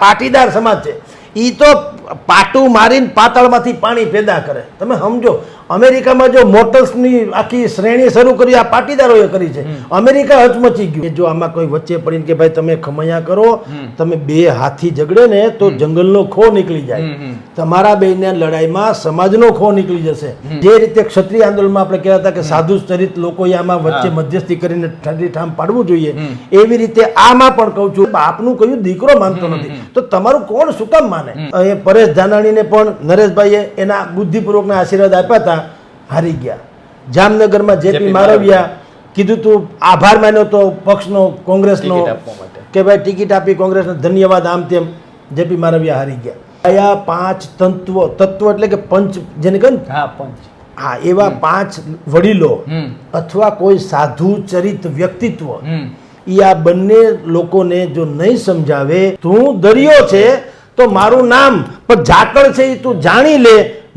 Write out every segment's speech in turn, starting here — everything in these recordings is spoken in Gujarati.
પાટીદાર સમાજ છે. એ તો પાટું મારીને પાતળમાંથી પાણી પેદા કરે. તમે સમજો અમેરિકામાં જો મોટર્સની આખી શ્રેણી શરૂ કરી આ પાટીદારોએ કરી છે અમેરિકા હચમચી ગયું. જો આમાં કોઈ વચ્ચે પડીને કે ભાઈ તમે ખમૈયા કરો તમે બે હાથી ઝઘડે ને તો જંગલનો ખો નીકળી જાય. તમારા બેના લડાઈમાં સમાજનો ખો નીકળી જશે. જે રીતે ક્ષત્રિય આંદોલનમાં આપણે કહેતા હતા કે સાધુ ચરિત લોકોએ આમાં વચ્ચે મધ્યસ્થી કરીને ઠંડી ઠામ પાડવું જોઈએ. એવી રીતે આમાં પણ કહું છું બાપનું કયું દીકરો માનતો નથી. તો તમારું કોણ શું કામ માને? એ પરેશ ધાનાણીને પણ નરેશભાઈએ એના બુદ્ધિપૂર્વકના આશીર્વાદ આપ્યા હતા. હારી ગયા. જામનગરમાં જેપી મારવિયા કીધું તું આભાર માન્યો તો પક્ષનો કોંગ્રેસનો. કે ભાઈ ટિકિટ આપી કોંગ્રેસને ધન્યવાદ આમ તેમ જેપી મારવિયા હારી ગયા. કયા પાંચ તત્વો તત્વ એટલે કે પંચ જેને કહે હા પંચ. હા એવા પાંચ વડીલો અથવા કોઈ સાધુ ચરિત વ્યક્તિત્વ એ આ બંને લોકોને જો નહીં સમજાવે તું દરિયો છે તો મારું નામ પણ ઝાકળ છે એ તું જાણી લે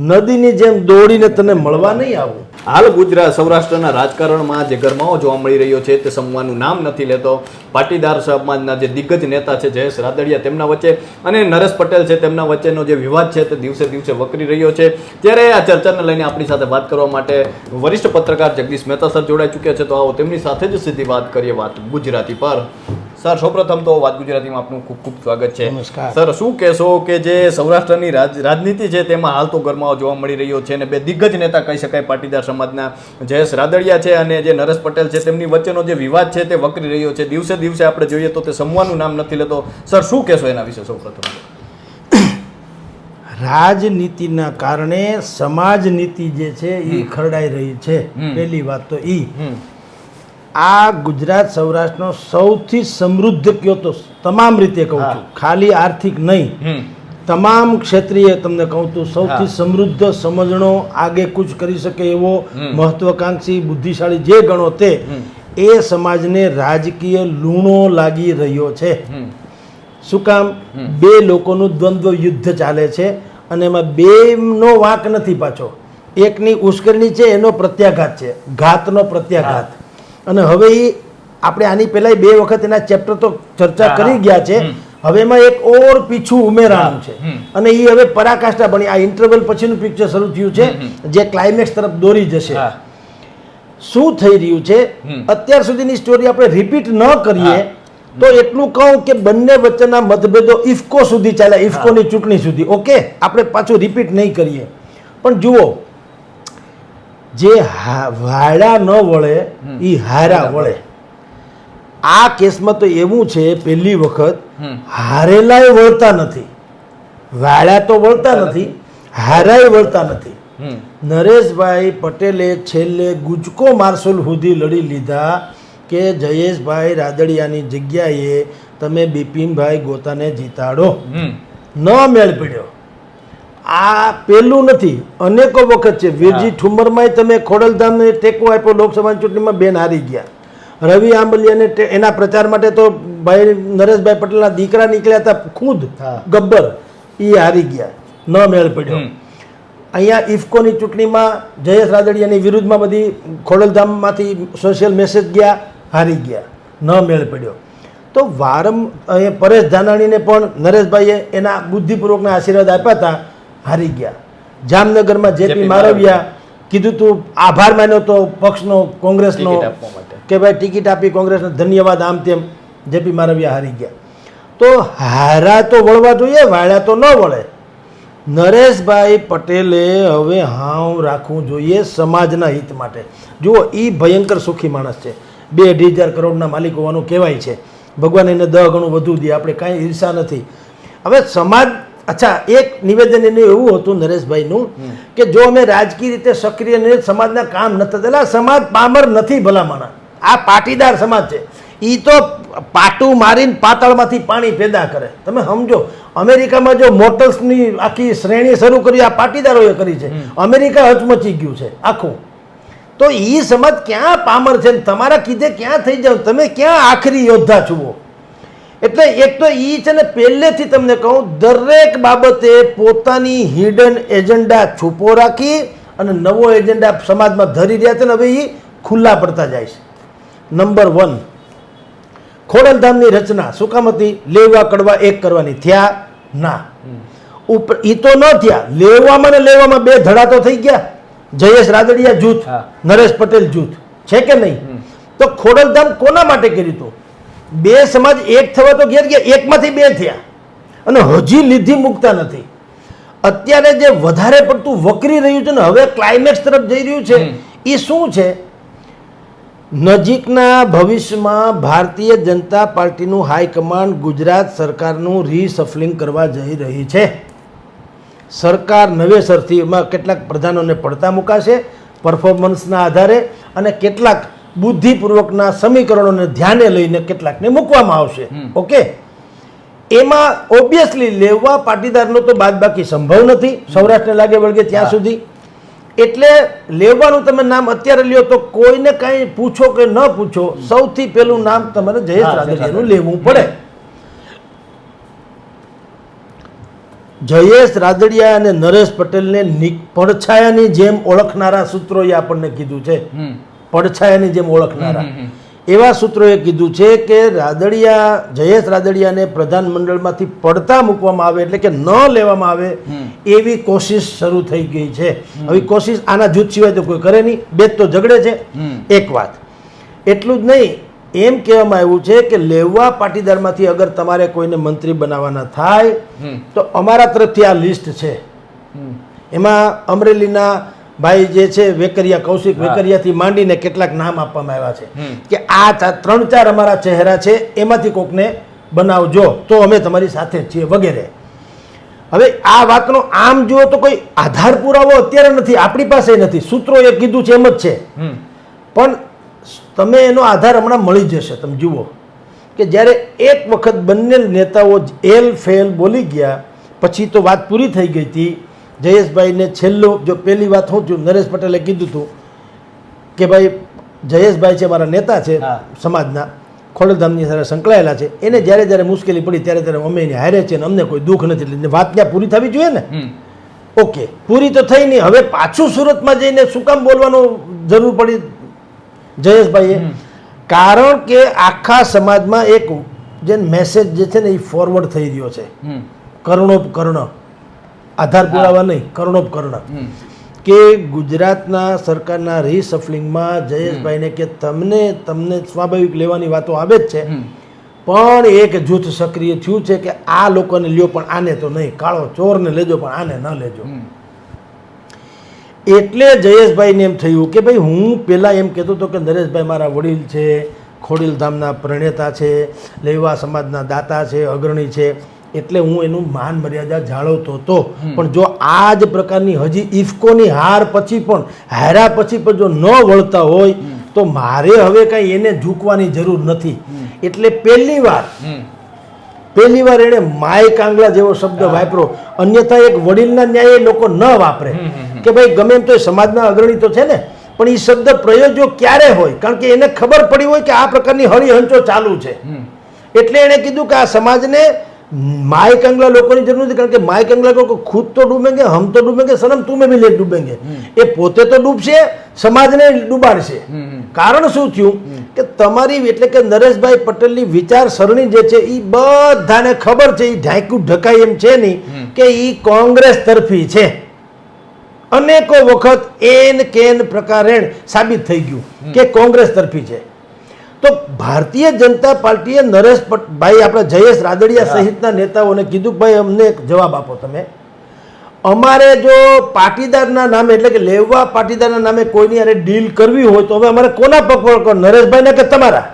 નદીની જેમ દોડીને તને મળવા નહીં આવું. હાલ ગુજરાત સૌરાષ્ટ્રના રાજકારણમાં જે ગરમાવો જોવા મળી રહ્યો છે તે સમવાનું નામ નથી લેતો. પાટીદાર સમાજના જે દિગ્ગજ નેતા છે જયેશ રાદડિયા તેમના વચ્ચે અને નરેશ પટેલ છે તેમના વચ્ચેનો જે વિવાદ છે તે દિવસે દિવસે વકરી રહ્યો છે. ત્યારે આ ચર્ચાને લઈને આપણી સાથે વાત કરવા માટે વરિષ્ઠ પત્રકાર જગદીશ મહેતા સર જોડાઈ ચૂક્યા છે. તો આવો તેમની સાથે જ સીધી વાત કરીએ વાત ગુજરાતી પર. સર સૌપ્રથમ તો વાત ગુજરાતીમાં આપનું ખૂબ ખૂબ સ્વાગત છે. સર શું કહેશો કે જે સૌરાષ્ટ્રની રાજનીતિ છે તેમાં હાલ તો ગરમાવો જોવા મળી રહ્યો છે અને બે દિગ્ગજ નેતા કહી શકાય પાટીદાર સમાજના જયેશ રાદડિયા છે અને જે નરેશ પટેલ છે તેમની વચ્ચેનો જે વિવાદ છે તે વકરી રહ્યો છે. દિવસે દિવસે આપણે જોઈએ તો તે સમવાનું નામ નથી લેતો. સર શું કહેશો એના વિશે સૌપ્રથમ? રાજનીતિના કારણે સમાજ નીતિ જે છે એ ખરડાઈ રહી છે. પહેલી વાત તો ઈ. હમ. આ ગુજરાત સૌરાષ્ટ્રનો સૌથી સમૃદ્ધ કયો તો તમામ રીતે કહું. છું. ખાલી આર્થિક નહીં. તમામ ક્ષેત્રીય તમને કહું તો સૌથી સમૃદ્ધ સમજણો આગે કૂચ કરી શકે એવો. મહત્વકાંક્ષી બુદ્ધિશાળી જે ગણો તે એ સમાજને રાજકીય લૂણો લાગી રહ્યો છે. શું કામ? બે લોકોનું દ્વંદ્વ યુદ્ધ ચાલે છે અને એમાં બેનો વાંક નથી પાછો. એકની ઉશ્કેરણી છે એનો પ્રત્યાઘાત છે. ઘાતનો પ્રત્યાઘાત. અને હવે એ આપણે આની પહેલા બે વખત એના ચેપ્ટર તો ચર્ચા કરી ગયા છે. હવે એમાં એક ઓર પીછું ઉમેરાણું છે. અને એ હવે પરાકાષ્ઠા બની. આ ઇન્ટરવલ પછીનું પિક્ચર શરૂ થયું છે. જે ક્લાઇમેક્સ તરફ દોરી જશે. શું થઈ રહ્યું છે? અત્યાર સુધીની સ્ટોરી આપણે રિપીટ ન કરીએ તો એટલું કહું કે બંને વચ્ચેના મતભેદો ઇફકો સુધી ચાલ્યા ઇફકોની ચૂંટણી સુધી. ઓકે? આપણે પાછું રિપીટ નહીં કરીએ. પણ જુઓ જે વાયડા ન વળે એ હારા વળે. આ કેસમાં તો એવું છે પહેલી વખત હારેલાય વળતા નથી. વાળા તો વળતા નથી હારાય વળતા નથી. નરેશભાઈ પટેલે છેલ્લે ગુજકો માર્સુલ સુધી લડી લીધા કે જયેશભાઈ રાદડિયાની જગ્યાએ તમે બિપિનભાઈ ગોતાને જીતાડો. ન મેળ પડ્યો. આ પેલું નથી અનેકો વખત છે. વીરજી ઠુમરમાંય તમે ખોડલધામને ટેકો આપ્યો લોકસભાની ચૂંટણીમાં બેન હારી ગયા. રવિ આંબલિયાને એના પ્રચાર માટે તો ભાઈ નરેશભાઈ પટેલના દીકરા નીકળ્યા હતા ખુદ. ગબ્બર એ હારી ગયા. ન મેળ પડ્યો. અહીંયા ઇફકોની ચૂંટણીમાં જયેશ રાદડિયાની વિરુદ્ધમાં બધી ખોડલધામમાંથી સોશિયલ મેસેજ ગયા હારી ગયા. ન મેળ પડ્યો. તો વારમ અહીંયા પરેશ ધાનાણીને પણ નરેશભાઈએ એના બુદ્ધિપૂર્વકના આશીર્વાદ આપ્યા હતા. હારી ગયા. જામનગરમાં જેપી મારવિયા કીધું તું આભાર માન્યો તો પક્ષનો કોંગ્રેસનો કે ભાઈ ટિકિટ આપી કોંગ્રેસને ધન્યવાદ આમ તેમ જેપી મારવિયા હારી ગયા. તો હારા તો વળવા જોઈએ વાળા તો ન વળે. નરેશભાઈ પટેલે હવે હાવ રાખવું જોઈએ સમાજના હિત માટે. જુઓ એ ભયંકર સુખી માણસ છે. બે અઢી હજાર કરોડના માલિક હોવાનું કહેવાય છે. ભગવાન એને દહ ગણું વધુ દે આપણે કાંઈ ઈર્ષા નથી. હવે સમાજ અચ્છા એક નિવેદન એનું એવું હતું નરેશભાઈનું કે જો અમે રાજકીય રીતે સક્રિય ને સમાજના કામ નથી થતા. સમાજ પામર નથી ભલામણા. આ પાટીદાર સમાજ છે. એ તો પાટું મારીને પાતાળમાંથી પાણી પેદા કરે. તમે સમજો અમેરિકામાં જો મોટર્સની આખી શ્રેણી શરૂ કરી આ પાટીદારોએ કરી છે. અમેરિકા હચમચી ગયું છે આખું. તો એ સમાજ ક્યાં પામર છે ને તમારા કીધે ક્યાં થઈ જાવ? તમે ક્યાં આખરી યોદ્ધા છુઓ એટલે એક તો એ છે ને પહેલેથી તમને કહું દરેક બાબતે પોતાની હિડન એજન્ડા છુપો રાખી અને નવો એજન્ડા સમાજમાં ધરી રહ્યા છે ને હવે એ ખુલ્લા પડતા જાય છે. નંબર વન ખોડલધામની રચના શું કામ હતી? લેવા કડવા એક કરવાની. થયા ના. ઉપર એ તો ન થયા. લેવામાં ને લેવામાં બે ધડા તો થઈ ગયા. જયેશ રાદડિયા જૂથ નરેશ પટેલ જૂથ. છે કે નહીં? તો ખોડલધામ કોના માટે કર્યું હતું? બે સમાજ એક થવા તો ઘેર ગયા એકમાંથી બે થયા. અને હજી લીધી મૂકતા નથી. અત્યારે જે વધારે પડતું વકરી રહ્યું છે ને હવે ક્લાઇમેક્સ તરફ જઈ રહ્યું છે એ શું છે? નજીકના ભવિષ્યમાં ભારતીય જનતા પાર્ટીનું હાઈકમાન્ડ ગુજરાત સરકારનું રીસફલિંગ કરવા જઈ રહી છે. સરકાર નવેસરથી એમાં કેટલાક પ્રધાનોને પડતા મૂકાશે પરફોર્મન્સના આધારે અને કેટલાક બુદ્ધિપૂર્વકના સમીકરણોને ધ્યાને લઈને કેટલાકને મૂકવામાં આવશે. ઓકે? એમાં ઓબ્વિયસલી લેવા પાટીદારનો તો બાદબાકી સંભવ નથી. સૌરાષ્ટ્રને લાગે વળગે ત્યાં સુધી. એટલે લેવાનું તમે નામ અત્યારે લ્યો તો કોઈને કાંઈ પૂછો કે ન પૂછો સૌથી પહેલું નામ તમારે જયેશ રાદડિયાનું લેવું પડે. જયેશ રાદડિયા અને નરેશ પટેલને નિ- પડછાયાની જેમ ઓળખનારા સૂત્રોએ આપણને કીધું છે. પડછાયાની જેમ ઓળખનારા. એવા સૂત્રોએ કીધું છે કે રાદડિયા જયેશ રાદડિયાને પ્રધાનમંડળમાંથી પડતા મૂકવામાં આવે એટલે કે ન લેવામાં આવે એવી કોશિશ શરૂ થઈ ગઈ છે. હવે કોશિશ આના જૂથ સિવાય તો કોઈ કરે નહીં. બે તો ઝઘડે છે. એક વાત. એટલું જ નહીં એમ કહેવામાં આવ્યું છે કે લેવા પાટીદારમાંથી અગર તમારે કોઈને મંત્રી બનાવવાના થાય તો અમારા તરફથી આ લિસ્ટ છે. એમાં અમરેલીના ભાઈ જે છે વેકરિયા કૌશિક વેકરિયાથી માંડીને કેટલાક નામ આપવામાં આવ્યા છે. કે આ ત્રણ ચાર અમારા ચહેરા છે એમાંથી કોકને બનાવજો. તો અમે તમારી સાથે છીએ વગેરે. હવે આ વાતનો આમ જુઓ તો કોઈ આધાર પુરાવો અત્યારે નથી આપણી પાસે નથી. સૂત્રો એ કીધું છે એમ જ છે. પણ તમે એનો આધાર હમણાં મળી જશે તમે જુઓ. કે જ્યારે એક વખત બંને નેતાઓ એલ ફેલ બોલી ગયા પછી તો વાત પૂરી થઈ ગઈ હતી. જયેશભાઈને છેલ્લો જો પહેલી વાત હું છું નરેશ પટેલે કીધું હતું કે ભાઈ જયેશભાઈ છે મારા નેતા છે સમાજના ખોડલધામની સાથે સંકળાયેલા છે. એને જ્યારે જ્યારે મુશ્કેલી પડી ત્યારે ત્યારે અમે એને હારે છે અને અમને કોઈ દુઃખ નથી એટલે વાત ત્યાં પૂરી થવી જોઈએ ને? ઓકે પૂરી તો થઈ નહીં. હવે પાછું સુરતમાં જઈને શું કામ બોલવાનું જરૂર પડી જયેશભાઈએ? કારણ કે આખા સમાજમાં એક જે મેસેજ જે છે ને એ ફોરવર્ડ થઈ રહ્યો છે. કર્ણોપકર્ણ. આધાર પુરાવા નહીં કર્ણોપકર્ણ કે ગુજરાતના સરકારના રિસફલિંગમાં જયેશભાઈને કે તમને તમને સ્વાભાવિક લેવાની વાતો આવે જ છે. પણ એક જૂથ સક્રિય થયું છે કે આ લોકોને લ્યો પણ આને તો નહીં. કાળો ચોરને લેજો પણ આને ન લેજો. એટલે જયેશભાઈને એમ થયું કે ભાઈ હું પહેલાં એમ કહેતો હતો કે નરેશભાઈ મારા વડીલ છે ખોડીલધામના પ્રણેતા છે લેવા સમાજના દાતા છે અગ્રણી છે. એટલે હું એનું માન મર્યાદા જાળવતો હતો. પણ જો આ જ પ્રકારની હજી ઇફકોની હાર પછી પણ હાર્યા પછી પણ જો ન વળતા હોય તો મારે હવે કાંઈ એને ઝૂકવાની જરૂર નથી. એટલે પહેલી વાર પહેલી વાર એણે માય કાંગલા જેવો શબ્દ વાપરો અન્યથા એક વડીલના ન્યાય લોકો ન વાપરે. કે ભાઈ ગમે એમ તો એ સમાજના અગ્રણી તો છે ને પણ એ શબ્દ પ્રયોજ્યો ક્યારે હોય? કારણ કે એને ખબર પડી હોય કે આ પ્રકારની હળીહંચો ચાલુ છે. એટલે એણે કીધું કે આ સમાજને માય કંગલા લોકોની જરૂર નથી કારણ કે માઇક કંગલા લોકો ખુદ તો ડૂબેંગે હમ તો ડૂબેંગે સનમ તું મેં ભી લે ડૂબેંગે. એ પોતે તો ડૂબશે સમાજને ડૂબાડશે. કારણ શું થયું? કે તમારી એટલે કે નરેશભાઈ પટેલની વિચારસરણી જે છે એ બધાને ખબર છે એ ઢાંકું ઢકાય એમ છે નહીં કે એ કોંગ્રેસ તરફી છે. અનેકો વખત એન કેન પ્રકારે સાબિત થઈ ગયું કે કોંગ્રેસ તરફી છે. તો ભારતીય જનતા પાર્ટીએ નરેશ ભાઈ આપણા જયેશ રાદડિયા સહિતના નેતાઓને કીધું ભાઈ અમને એક જવાબ આપો તમે. અમારે જો પાટીદારના નામે એટલે કે લેવા પાટીદારના નામે કોઈની હારે ડીલ કરવી હોય તો હવે અમારે કોના પર કરો નરેશભાઈને કે તમારા?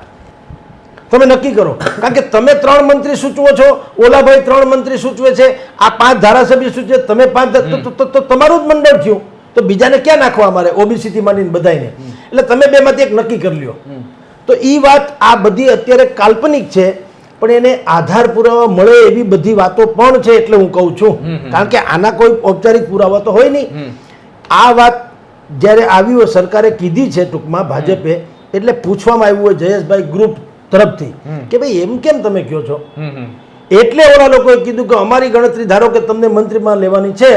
તમે નક્કી કરો. કારણ કે તમે ત્રણ મંત્રી સૂચવો છો ઓલાભાઈ ત્રણ મંત્રી સૂચવે છે આ પાંચ ધારાસભ્ય સૂચવે તમે પાંચ તો- તમારું જ મંડળ થયું. તો બીજાને ક્યાં નાખવા અમારે? ઓબીસીથી માંડીને બધાને એટલે તમે બેમાંથી એક નક્કી કરી લ્યો. તો એ વાત આ બધી અત્યારે કાલ્પનિક છે પણ એને આધાર પુરાવા મળે એવી બધી વાતો પણ છે એટલે હું કહું છું. કારણ કે આના કોઈ ઔપચારિક પુરાવા તો હોય નહીં. આ વાત જ્યારે આવી હોય સરકારે કીધી છે ટૂંકમાં ભાજપે એટલે પૂછવામાં આવ્યું હોય જયેશભાઈ ગ્રુપ તરફથી કે ભાઈ એમ કેમ તમે કહો છો? એટલે ઓલા લોકોએ કીધું કે અમારી ગણતરી ધારો કે તમને મંત્રીમાં લેવાની છે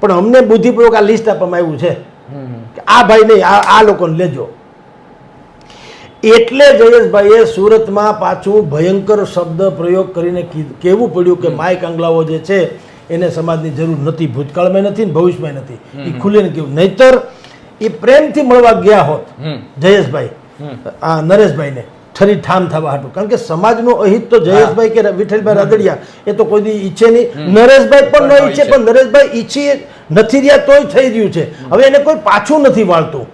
પણ અમને બુદ્ધિપૂર્વક આ લિસ્ટ આપવામાં આવ્યું છે. આ ભાઈ નહીં આ આ લોકોને લેજો. એટલે જયેશભાઈએ સુરતમાં પાછું ભયંકર શબ્દ પ્રયોગ કરીને કહેવું પડ્યું કે માય કાંગલાઓ જે છે એને સમાજની જરૂર નથી ભૂતકાળમાં નથી ને ભવિષ્યમાં નથી. એ ખુલીને કહ્યું નહીતર એ પ્રેમથી મળવા ગયા હોત જયેશભાઈ આ નરેશભાઈને. ઠરી ઠામ થવા હતું કારણ કે સમાજનું અહિત તો જયેશભાઈ કે વિઠ્ઠલભાઈ રાદડિયા એ તો કોઈ દી ઈચ્છે નહીં. નરેશભાઈ પણ ન ઈચ્છે પણ નરેશભાઈ ઈચ્છીએ નથી રહ્યા તોય થઈ રહ્યું છે. હવે એને કોઈ પાછું નથી વાળતું.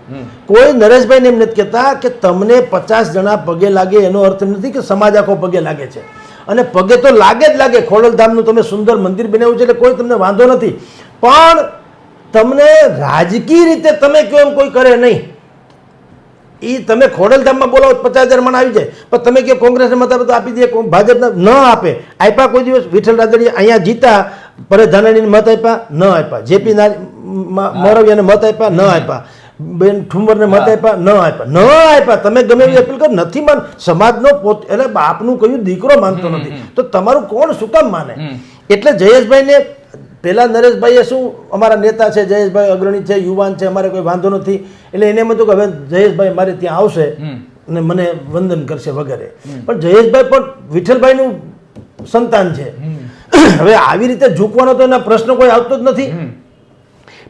કોઈ નરેશભાઈને એમ નથી કહેતા કે તમને પચાસ જણા પગે લાગે એનો અર્થ એમ નથી કે સમાજ આખો પગે લાગે છે. અને પગે તો લાગે જ લાગે. ખોડલધામનું તમે સુંદર મંદિર બનાવ્યું છે એટલે કોઈ તમને વાંધો નથી. પણ તમને રાજકીય રીતે તમે કહો એમ કોઈ કરે નહીં. એ તમે ખોડલધામમાં બોલાવો પચાસ હજાર મણ આવી જાય. પણ તમે કે કોંગ્રેસને મત આપે તો આપી દે ભાજપના ન આપે. આપ્યા કોઈ દિવસ વિઠ્ઠલ રાદડિયા અહીંયા જીતા પરેશ ધાનાણીને મત આપ્યા ન આપ્યા. જેપી મોરવિયાને મત આપ્યા ન આપ્યા. બેન ઠુંબરને મત આપ્યા ન આપ્યા. ન આપ્યા. તમે ગમે એવી અપીલ કરો નથી માન સમાજનો પોત એટલે બાપનું કયું દીકરો માનતો નથી. તો તમારું કોણ શું કામ માને? એટલે જયેશભાઈને પેલા નરેશભાઈએ શું અમારા નેતા છે જયેશભાઈ અગ્રણી છે યુવાન છે અમારે કોઈ વાંધો નથી. એટલે એને એમ હતું કે હવે જયેશભાઈ મારે ત્યાં આવશે અને મને વંદન કરશે વગેરે. પણ જયેશભાઈ પણ વિઠ્ઠલભાઈનું સંતાન છે. હવે આવી રીતે ઝૂકવાનો તો એના પ્રશ્ન કોઈ આવતો જ નથી.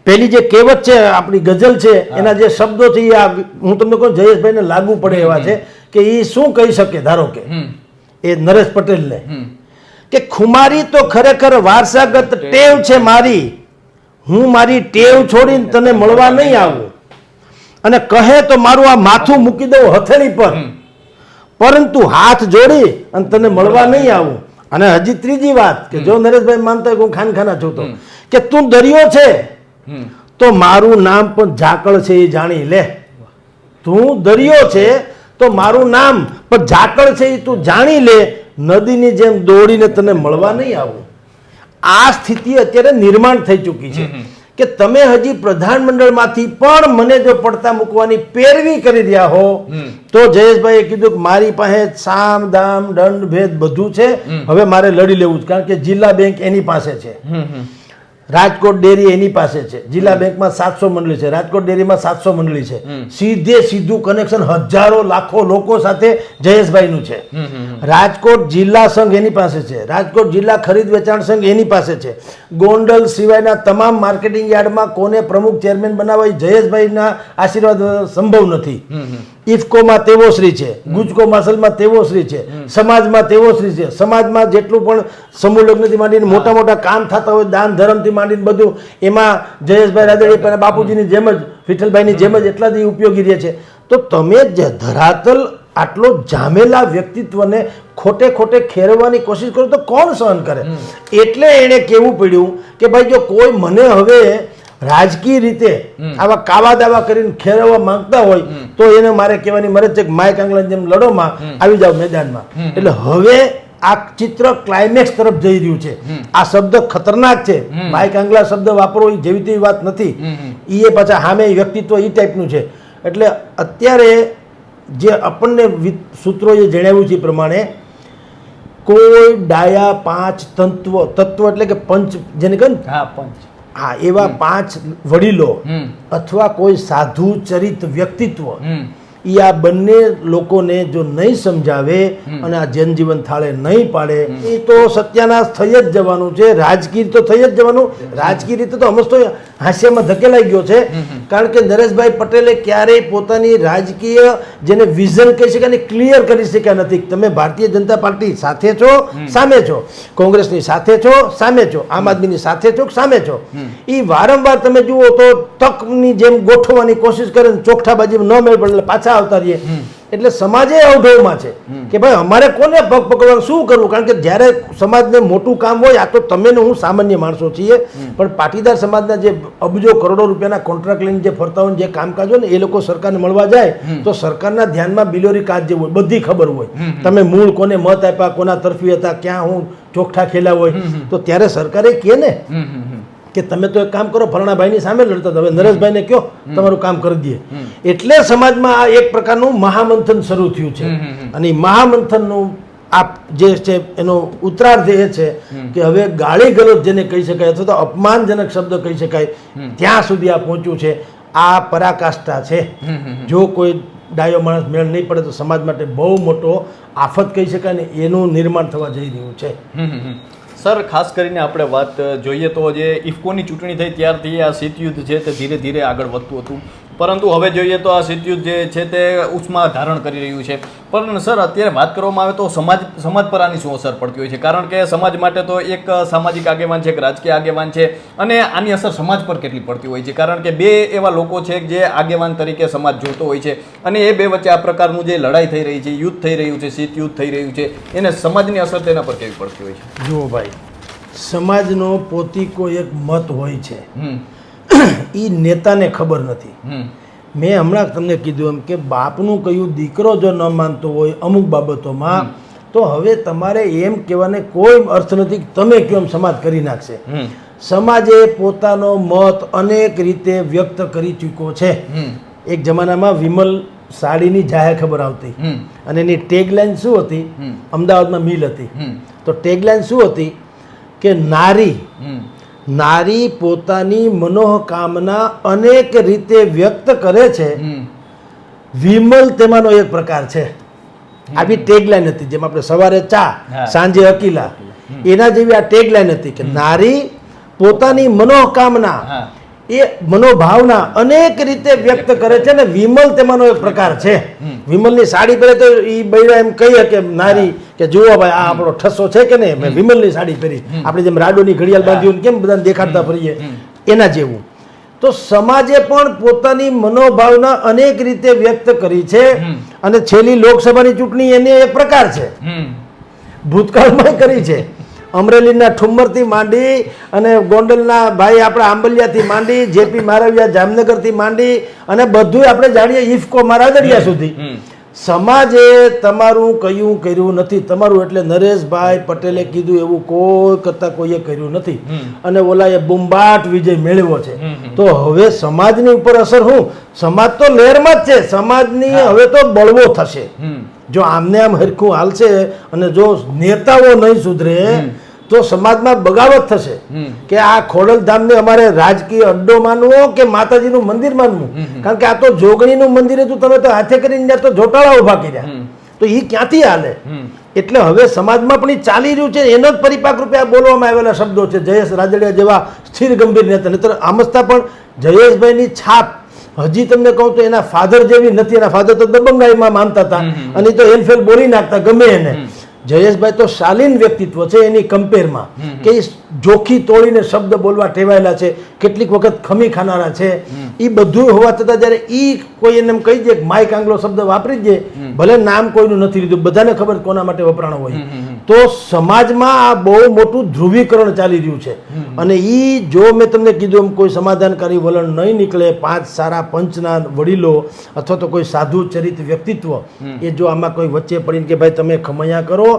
પેલી જે કહેવત છે આપણી ગઝલ છે એના જે શબ્દો છે એ હું તમને કહું જયેશભાઈને લાગુ પડે એવા છે કે એ શું કહી શકે ધારો કે એ નરેશ પટેલને. કે ખુમારી તો ખરેખર વારસાગત ટેવ છે મારી. હું મારી ટેવ છોડીને તને મળવા નહીં આવું. અને કહે તો મારું આ માથું મૂકી દઉં હથેળી પર. પરંતુ હાથ જોડી અને તને મળવા નહીં આવું. અને હજી ત્રીજી વાત કે જો નરેશભાઈ માનતા હું ખાનખાના છું તો. કે તું દરિયો છે. તો મારું નામ પણ ઝાકળ છે એ જાણી લે. તું દરિયો છે તો મારું નામ પણ ઝાકળ છે એ તું જાણી લે. નદીની જેમ દોડીને તને મળવા નહીં આવું. આ સ્થિતિ અત્યારે નિર્માણ થઈ ચૂકી છે. કે તમે હજી પ્રધાનમંડળમાંથી પણ મને જો પડતા મૂકવાની પેરવી કરી રહ્યા હો તો જયેશભાઈએ કીધું કે મારી પાસે સામ દામ દંડ ભેદ બધું છે. હવે મારે લડી લેવું છે કારણ કે જિલ્લા બેંક એની પાસે છે. રાજકોટ ડેરી એની પાસે છે. જિલ્લા બેંકમાં સાતસો મંડળી છે. રાજકોટ ડેરીમાં સાતસો મંડળી છે. સીધે સીધું કનેક્શન હજારો લાખો લોકો સાથે જયેશભાઈનું છે. રાજકોટ જિલ્લા સંઘ એની પાસે છે. રાજકોટ જિલ્લા ખરીદ વેચાણ સંઘ એની પાસે છે. ગોંડલ સિવાયના તમામ માર્કેટિંગ યાર્ડમાં કોને પ્રમુખ ચેરમેન બનાવવા જયેશભાઈના આશીર્વાદ સંભવ નથી. ઇફકોમાં તેવો શ્રી છે ગુજકો માસલમાં તેવો શ્રી છે સમાજમાં તેવો શ્રી છે. સમાજમાં જેટલું પણ સમૂહ લગ્નથી માંડીને મોટા મોટા કામ થતા હોય દાન ધર્મથી માંડીને બધું એમાં જયેશભાઈ રાદડી અને બાપુજીની જેમ જ વિઠ્ઠલભાઈની જેમ જ એટલા જ ઉપયોગી રહે છે. તો તમે જે ધરાતલ આટલો જામેલા વ્યક્તિત્વને ખોટે ખોટે ખેરવાની કોશિશ કરો તો કોણ સહન કરે? એટલે એણે કહેવું પડ્યું કે ભાઈ જો કોઈ મને હવે રાજકીય રીતે આવા કાવા દાવા કરીને ખેરવવા માંગતા હોય તો એને મારે કહેવાની મરજ છે કે માઇક કાંગલા જેમ લડોમાં આવી જાવ મેદાનમાં. એટલે હવે આ ચિત્ર ક્લાઇમેક્સ તરફ જઈ રહ્યું છે. આ શબ્દ ખતરનાક છે. માઇક આંગલા શબ્દ વાપરવો એ જેવી તેવી વાત નથી. એ પાછા સામે વ્યક્તિત્વ એ ટાઈપનું છે. એટલે અત્યારે જે આપણને સૂત્રોએ જણાવ્યું છે એ પ્રમાણે કોઈ ડાયા પાંચ તત્વ તત્વ એટલે કે પંચ જેને કહે ને હા પંચ. હા એવા પાંચ વડીલો અથવા કોઈ સાધુ ચરિત વ્યક્તિત્વ એ આ બંને લોકોને જો નહીં સમજાવે અને આ જનજીવન થાળે નહીં પાડે એ તો સત્યાનાશ થઈ જ જવાનું છે. રાજકીય તો થઈ જ જવાનું. રાજકીય રીતે તો અમસ્તો હાસ્યમાં ધકેલાઈ ગયો છે. કારણ કે નરેશભાઈ પટેલે ક્યારેય પોતાની રાજકીય જેને વિઝન કહી શકાય ને ક્લિયર કરી શક્યા નથી. તમે ભારતીય જનતા પાર્ટી સાથે છો સામે છો. કોંગ્રેસની સાથે છો સામે છો. આમ આદમીની સાથે છો સામે છો. એ વારંવાર તમે જુઓ તો તકની જેમ ગોઠવવાની કોશિશ કરે ને ચોખ્ઠાબાજી ન મેળ પડે એટલે પાછા આવતા રહીએ. એટલે સમાજે અવઢવમાં છે કે ભાઈ અમારે કોને પગ પકડવાનું શું કરવું? કારણ કે જ્યારે સમાજને મોટું કામ હોય આ તો તમે ને હું સામાન્ય માણસો છીએ પણ પાટીદાર સમાજના જે અબજો કરોડો રૂપિયાના કોન્ટ્રાક્ટ લઈને જે ફરતા હોય જે કામકાજ હોય ને એ લોકો સરકારને મળવા જાય તો સરકારના ધ્યાનમાં બિલોરી કાચ જેવું હોય બધી ખબર હોય. તમે મૂળ કોને મત આપ્યા કોના તરફી હતા ક્યાં હું ચોખ્ઠા ખેલા હોય તો ત્યારે સરકારે કે ને કે તમે તો એક કામ કરો ફલાણાભાઈની સામે લડતા હવે નરેશભાઈને કયો તમારું કામ કરી દઈએ. એટલે સમાજમાં આ એક પ્રકારનું મહામંથન શરૂ થયું છે. અને મહામંથનનું આ જે છે એનો ઉત્તરાર્ધ એ છે કે હવે ગાળી ગલોચ જેને કહી શકાય અથવા તો અપમાનજનક શબ્દ કહી શકાય ત્યાં સુધી આ પહોંચ્યું છે. આ પરાકાષ્ઠા છે. જો કોઈ ડાયો માણસ મેળ નહીં પડે તો સમાજ માટે બહુ મોટો આફત કહી શકાય ને એનું નિર્માણ થવા જઈ રહ્યું છે. સર, ખાસ કરીને આપણે વાત જોઈએ તો જે ઇફકોની ચૂંટણી થઈ ત્યારથી આ શીતયુદ્ધ છે તે ધીરે ધીરે આગળ વધતું હતું. પરંતુ હવે જોઈએ તો આ સિદ્ધયુદ્ધ જે છે તે ઉષ્મા ધારણ કરી રહ્યું છે. પણ સર અત્યારે વાત કરવામાં આવે તો સમાજ સમાજ પર આની શું અસર પડતી હોય છે? કારણ કે સમાજ માટે તો એક સામાજિક આગેવાન છે એક રાજકીય આગેવાન છે અને આની અસર સમાજ પર કેટલી પડતી હોય છે? કારણ કે બે એવા લોકો છે જે આગેવાન તરીકે સમાજ જોતો હોય છે અને એ બે વચ્ચે આ પ્રકારનું જે લડાઈ થઈ રહી છે યુદ્ધ થઈ રહ્યું છે શીત યુદ્ધ થઈ રહ્યું છે એને સમાજની અસર તેના પર કેવી પડતી હોય છે? જુઓ ભાઈ સમાજનો પોતીકો એક મત હોય છે. હમ. એ નેતાને ખબર નથી. મેં હમણાં તમને કીધું એમ કે બાપનું કહ્યું દીકરો જો ન માનતો હોય અમુક બાબતોમાં તો હવે તમારે એમ કહેવાને કોઈ અર્થ નથી તમે કેમ સમાજ કરી નાખશે. સમાજે પોતાનો મત અનેક રીતે વ્યક્ત કરી ચૂક્યો છે. એક જમાનામાં વિમલ સાડીની જાહેર ખબર આવતી. અને એની ટેગલાઇન શું હતી? અમદાવાદમાં મિલ હતી. તો ટેગલાઇન શું હતી? કે નારી નારી પોતાની મનોકામના અનેક રીતે વ્યક્ત કરે છે. વિમલ તેમાંનો એક પ્રકાર છે. આવી ટેગલાઈન હતી જેમ આપણે સવારે ચા સાંજે અકીલા. એના જેવી આ ટેગલાઈન હતી કે નારી પોતાની મનોકામના હા. એ મનોભાવના અનેક રીતે વ્યક્ત કરે છે ને વિમલ તેમાંનો એક પ્રકાર છે. વિમલની સાડી પહેરે તો એ બૈરા એમ કહીએ કે નારી કે જુઓ ભાઈ આ આપણો ઠસ્સો છે કે નહીં? મેં વિમલની સાડી પહેરી. આપણે જેમ રાડોની ઘડિયાળ બાંધ્યું કેમ બધાને દેખાડતા ફરીએ? એના જેવું. તો સમાજે પણ પોતાની મનોભાવના અનેક રીતે વ્યક્ત કરી છે અને છેલ્લી લોકસભાની ચૂંટણી એને એક પ્રકાર છે. ભૂતકાળમાં કરી છે. અમરેલીના ઠુમ્મરથી માંડી અને ગોંડલના ભાઈ આપણે આંબલિયાથી માંડી જેપી મારવિયા જામનગરથી માંડી અને બધું આપણે જાણીએ ઇફકો મારાદડિયા સુધી. સમાજે તમારું કયું કર્યું નથી? તમારું એટલે નરેશભાઈ પટેલે કીધું એવું કોઈ કરતા કોઈએ કર્યું નથી. અને ઓલાએ બુંબાટ વિજય મેળવ્યો છે. તો હવે સમાજની ઉપર અસર શું? સમાજ તો લહેરમાં જ છે. સમાજની હવે તો બળવો થશે. જો આમને આમ હરખું હાલશે અને જો નેતાઓ નહીં સુધરે તો સમાજમાં બગાવત થશે. કે આ ખોડલધામને અમારે રાજકીય અડ્ડો માનવો કે માતાજીનું મંદિર માનવું? કારણ કે આ તો જોગણીનું મંદિર હતું તમે તો હાથે કરીને તો જોટાળા ઊભા કર્યા. તો એ ક્યાંથી હાલે? એટલે હવે સમાજમાં પણ ચાલી રહ્યું છે એનો જ પરિપાક રૂપે આ બોલવામાં આવેલા શબ્દો છે જયેશ રાજડિયા જેવા સ્થિર ગંભીર નેતા. નહીતર આમસ્તા પણ જયેશભાઈની છાપ હજી તમને કહું તો એના ફાધર જેવી નથી. એના ફાધર તો દબંગાઈમાં માનતા હતા. અને તો એલફેલ બોલી નાખતા ગમે એને. જયેશભાઈ તો શાલીન વ્યક્તિત્વ છે એની કમ્પેરમાં કે જોખી તોડીને શબ્દ બોલવા ટેવાયેલા છે. કેટલીક વખત ખમી ખાનારા છે. એ બધું હોવા છતાં જ્યારે એ કોઈ એને એમ કહી દે માઇક આંગલો શબ્દ વાપરી દે ભલે નામ કોઈનું નથી લીધું બધાને ખબર કોના માટે વપરાણો હોય. તો સમાજમાં આ બહુ મોટું ધ્રુવીકરણ ચાલી રહ્યું છે. અને એ જો મેં તમને કીધું એમ કોઈ સમાધાનકારી વલણ નહીં નીકળે પાંચ સારા પંચના વડીલો અથવા તો કોઈ સાધુ ચરિત વ્યક્તિત્વ એ જો આમાં કોઈ વચ્ચે પડીને કે ભાઈ તમે ખમૈયા કરો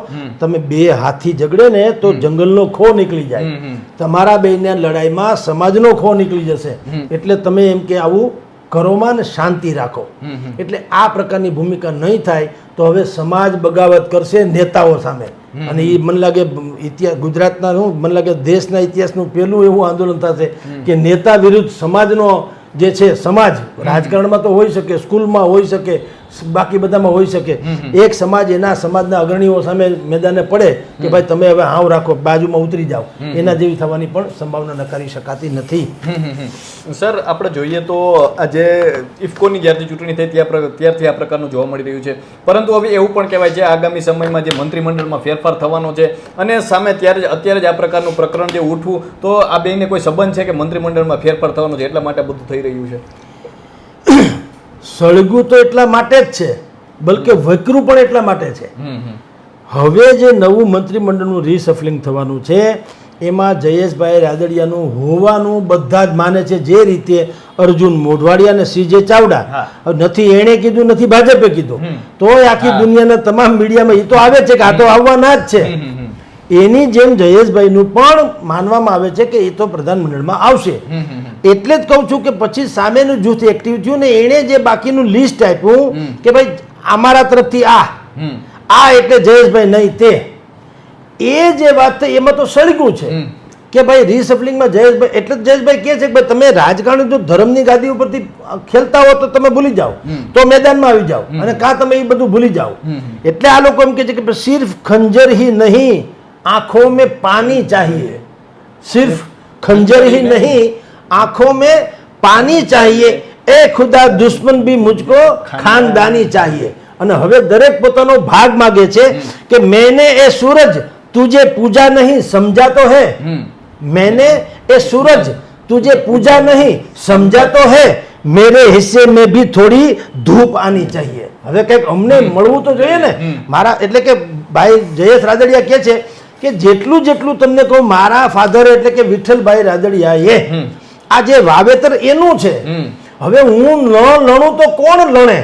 તમે બે હાથી ઝઘડે ને તો જંગલનો ખો નીકળી જાય. તમારા બેને લડાઈમાં સમાજનો ખો નીકળી જશે. એટલે તમે એમ કે આવું ઘરોમાં ને શાંતિ રાખો. એટલે આ પ્રકારની ભૂમિકા નહીં થાય તો હવે સમાજ બગાવત કરશે નેતાઓ સામે. અને એ મને લાગે ઇતિહાસ ગુજરાતના શું મને લાગે દેશના ઇતિહાસનું પહેલું એવું આંદોલન થશે કે નેતા વિરુદ્ધ સમાજનો જે છે સમાજ રાજકારણમાં તો હોઈ શકે સ્કૂલમાં હોઈ શકે બાકી બધામાં હોઈ શકે. એક સમાજ એના સમાજના અગ્રણીઓ સામે મેદાને પડે કે ભાઈ તમે હવે હાવ રાખો બાજુમાં ઉતરી જાઓ. એના જેવી થવાની પણ સંભાવના નકારી શકાતી નથી. સર આપણે જોઈએ તો આજે ઇફકોની જ્યારથી ચૂંટણી થઈ ત્યાં ત્યારથી આ પ્રકારનું જોવા મળી રહ્યું છે. પરંતુ હવે એવું પણ કહેવાય છે આગામી સમયમાં જે મંત્રીમંડળમાં ફેરફાર થવાનો છે અને સામે ત્યારે અત્યારે જ આ પ્રકારનું પ્રકરણ જે ઉઠવું તો આ બેને કોઈ સંબંધ છે કે મંત્રીમંડળમાં ફેરફાર થવાનો છે? એટલા માટે બધું થઈ રહ્યું છે. સળગું તો એટલા માટે જ છે બલકે વકરું પણ એટલા માટે છે. હવે જે નવું મંત્રીમંડળનું રિસફલિંગ થવાનું છે એમાં જયેશભાઈ રાદડિયાનું હોવાનું બધા જ માને છે જે રીતે અર્જુન મોઢવાડિયા અને સીજે ચાવડા નથી એણે કીધું નથી ભાજપે કીધું. તો આખી દુનિયાના તમામ મીડિયામાં એ તો આવે છે કે આ તો આવવાના જ છે. એની જેમ જયેશભાઈનું પણ માનવામાં આવે છે કે એ તો પ્રધાનમંડળમાં આવશે. એટલે જ કહું છું કે પછી સામેનું જૂથ એક્ટિવ થયું ને એણે જે બાકીનું લિસ્ટ આપ્યું કે ભાઈ અમારા તરફથી આ. આ એટલે જયેશભાઈ નહીં તે. એ જે વાત થઈ એમાં તો સળગું છે કે ભાઈ રિસફલિંગમાં જયેશભાઈ એટલે જ જયેશભાઈ કહે છે કે ભાઈ તમે રાજકારણ જો ધર્મની ગાદી ઉપરથી ખેલતા હો તો તમે ભૂલી જાઓ. તો મેદાનમાં આવી જાઓ. અને કાં તમે એ બધું ભૂલી જાઓ. એટલે આ લોકો એમ કહે છે કે સિર્ફ ખંજર હી નહીં આંખો મેં પાણી ચાહીએ सिर्फ खंजर ही नहीं आंखों में पानी चाहिए ए खुदा दुश्मन भी मुझको खानदानी चाहिए અને હવે દરેક પોતાનો ભાગ માગે છે કે મેને એ સૂરજ તુજે પૂજા નહીં સમજા તો હે मैंने એ સૂરજ તુજે પૂજા નહીં સમજા તો હે મેરે હિસ્સે में भी થોડી ધૂપ આની चाहिए હવે કંઈક અમને મળવું તો જોઈએ ને મારા એટલે કે ભાઈ જયેશ રાદડિયા કહે છે કે જેટલું જેટલું તમને કહું મારા ફાધર એટલે કે વિઠ્ઠલભાઈ રાદડિયાએ એ આ જે વાવેતર એનું છે હવે હું ન લણું તો કોણ લણે?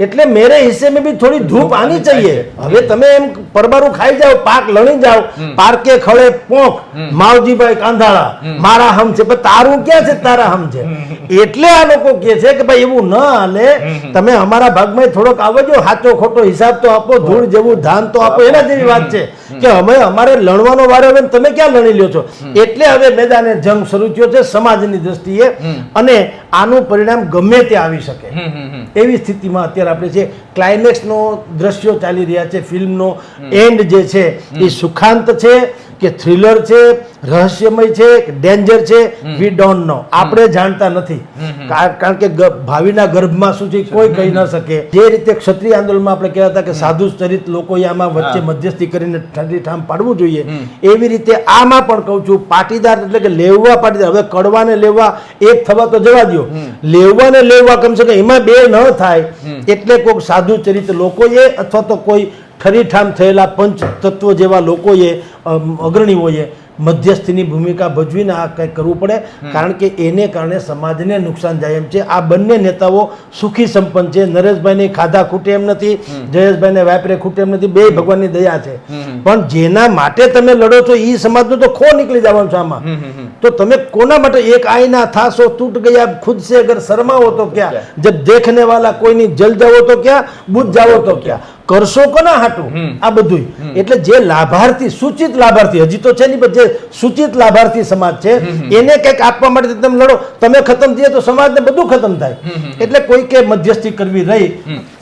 એટલે મેરે હિસ્સે મેં બી થોડી ધૂપ આની ચાહીએ. હવે તમે એમ પરબારું ખાઈ જાઓ પાક લણી જાઓ પારકે ખળે પોંખ માવજીભાઈ કાંધાળા મારા હમ છે. પણ તારું ક્યાં છે? તારા હમ છે. એટલે આ લોકો કહે છે કે ભાઈ એવું ન હાલે. તમે અમારા ભાગમાં થોડોક આવજો સાચો ખોટો હિસાબ તો આપો ધૂળ જેવું ધાન તો આપો એના જેવી વાત છે. કે અમે અમારે લણવાનો વારો હવે તમે ક્યાં લણી લ્યો છો? એટલે હવે મેદાને જંગ શરૂ થયો છે સમાજની દ્રષ્ટિએ. અને આનું પરિણામ ગમે તે આવી શકે. એવી સ્થિતિમાં અત્યારે આપણે છે ક્લાઇમેક્સનો દ્રશ્યો ચાલી રહ્યા છે ફિલ્મનો એન્ડ જે છે એ સુખાંત છે કે થ્રિલર છે રહસ્યમય છે કે ડેન્જર છે વી ડોન્ટ નો આપણે જાણતા નથી. કારણ કે ભાવિના ગર્ભમાં શું છે કોઈ કહી ન શકે. જે રીતે ક્ષત્રિય આંદોલનમાં આપણે કહેતા હતા કે સાધુ ચરિત લોકોએ આમાં વચ્ચે મધ્યસ્થી કરીને ઠંડી ઠામ પાડવું જોઈએ. એવી રીતે આમાં પણ કહું છું પાટીદાર એટલે કે લેવવા પાટીદાર. હવે કડવાને લેવા એક થવા તો જવા દો લેવવાને લેવા કમસે કમ એમાં બે ન થાય એટલે કોઈક સાધુ ચરિત લોકોએ અથવા તો કોઈ ઠરીઠામ થયેલા પંચ તત્વ જેવા લોકોએ અગ્રણીઓએ મધ્યસ્થીની ભૂમિકા ભજવીને આ કંઈક કરવું પડે. કારણ કે એને કારણે સમાજને નુકસાન જાય એમ છે. આ બંને નેતાઓ સુખી સંપન્ન છે. નરેશભાઈને ખાધા ખૂટે એમ નથી જયેશભાઈને વાપરે ખૂટે એમ નથી. બે ભગવાનની દયા છે. પણ જેના માટે તમે લડો છો એ સમાજનો તો ખો નીકળી જવાનું છે આમાં. તો તમે કોના માટે એક આઈના થાસો તૂટ ગયા ખુદ સે અગર શરમાવો તો ક્યાં? જબ દેખને વાલા કોઈની જલ જાવો તો ક્યાં? બુદ્ધ જાવો તો ક્યાં? કરશો કોના હાટું? આ બધું એટલે જે લાભાર્થી સૂચિત લાભાર્થી હજી તો છે નહીં પણ જે સૂચિત લાભાર્થી સમાજ છે એને કંઈક આપવા માટે તમે લડો. તમે ખતમ થઈએ તો સમાજને બધું ખતમ થાય. એટલે કોઈ કે મધ્યસ્થી કરવી રહી.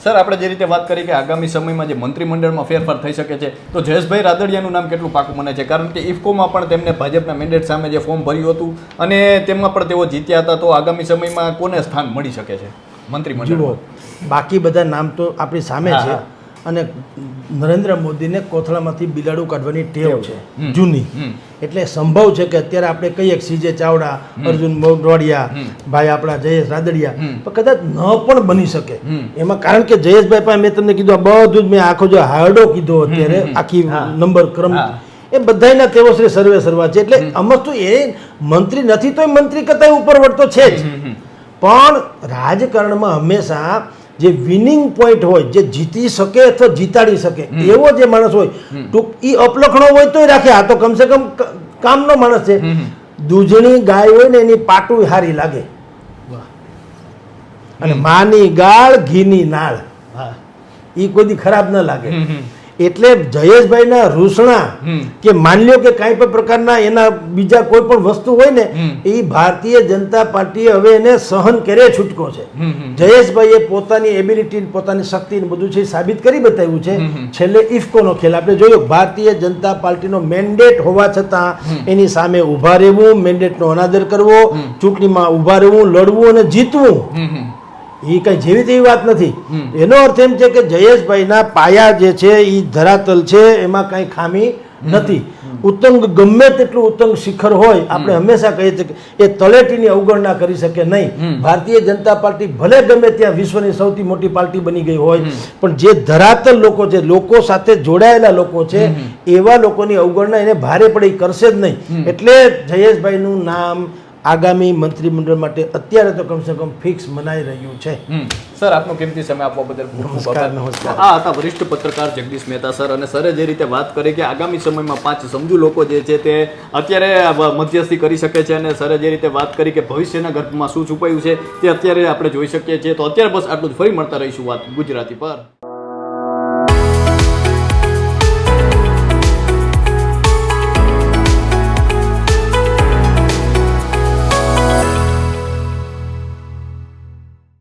સર આપણે જે રીતે વાત કરી કે આગામી સમયમાં જે મંત્રીમંડળમાં ફેરફાર થઈ શકે છે તો જયેશભાઈ રાદડિયાનું નામ કેટલું પાકું મને છે? કારણ કે ઇફકોમાં પણ તેમને ભાજપના મેન્ડેટ સામે જે ફોર્મ ભર્યું હતું અને તેમાં પણ તેઓ જીત્યા હતા તો આગામી સમયમાં કોને સ્થાન મળી શકે છે મંત્રીમંડળ બાકી બધા નામ તો આપણી સામે છે. અને નરેન્દ્ર મોદીને કોથળામાંથી બિલાડું કાઢવાની ટેવ છે જૂની. એટલે સંભવ છે કે અત્યારે આપણે કહીએ કે સીજે ચાવડા અર્જુન મોઢવાડિયા ભાઈ આપણા જયેશ રાદડિયા. પણ કદાચ ન પણ બની શકે. એમાં કારણ કે જયેશભાઈ પાસે મેં તમને કીધું આ બધું જ મેં આખો જે હાર્ડો કીધો અત્યારે આખી નંબર ક્રમ. એ બધાયના તેઓ શ્રી સર્વે સર્વા છે. એટલે અમસ્તુ એ મંત્રી નથી તોય મંત્રી કરતા ઉપર વળતો છે જ. પણ રાજકારણમાં હંમેશા જે વિનિંગ પોઈન્ટ હોય જે જીતી શકે અથવા જીતાડી શકે એવો જે માણસ હોય ટૂંક એ અપલખણો હોય તોય રાખે આ તો કમસે કમ કામનો માણસ છે. દૂધણી ગાય હોય ને એની પાટું હારી લાગે. અને માની ગાળ ઘીની નાળ. એ કોઈ ખરાબ ન લાગે. એટલે જયેશભાઈના રૂસણા. કે માની લો કે કાંઈ પણ પ્રકારના એના બીજા કોઈ પણ વસ્તુ હોય ને એ ભારતીય જનતા પાર્ટીએ હવે એને સહન કરે છૂટકો છે. જયેશભાઈએ પોતાની એબિલિટી પોતાની શક્તિ બધું છે સાબિત કરી બતાવ્યું છે. છેલ્લે ઇફકોનો ખેલ. આપણે જોયો ભારતીય જનતા પાર્ટીનો મેન્ડેટ હોવા છતાં એની સામે ઊભા રહેવું મેન્ડેટનો અનાદર કરવો ચૂંટણીમાં ઊભા રહેવું લડવું અને જીતવું. એ કઈ જેવી તેવી વાત નથી. એનો અર્થ એમ છે કે જયેશભાઈના પાયા જે છે એ ધરાતલ છે એમાં કઈ ખામી નથી. ઉત્તંગ ગમે તેટલું ઉત્તંગ શિખર હોય આપણે હંમેશા કહીએ છીએ કે એ તલેટીની અવગણના કરી શકે નહીં. ભારતીય જનતા પાર્ટી ભલે ગમે ત્યાં વિશ્વની સૌથી મોટી પાર્ટી બની ગઈ હોય પણ જે ધરાતલ લોકો છે લોકો સાથે જોડાયેલા લોકો છે એવા લોકોની અવગણના એને ભારે પડે કરશે જ નહીં. એટલે જયેશભાઈનું નામ આગામી મંત્રીમંડળ માટે અત્યારે તો કમસે કમ ફિક્સ મનાઈ રહ્યું છે. સર આપનો કિંમતી સમય આપવા બદલ નમસ્કાર, નમસ્કાર. આ હતા વરિષ્ઠ પત્રકાર જગદીશ મહેતા સર અને સરે જે રીતે વાત કરી કે આગામી સમયમાં પાંચ સમજુ લોકો જે છે તે અત્યારે મધ્યસ્થી કરી શકે છે અને સરે જે રીતે વાત કરી કે ભવિષ્યના ગર્ભમાં શું છુપાયું છે તે અત્યારે આપણે જોઈ શકીએ છીએ. તો અત્યારે બસ આટલું જ. ફરી મળતા રહીશું વાત ગુજરાતી પર.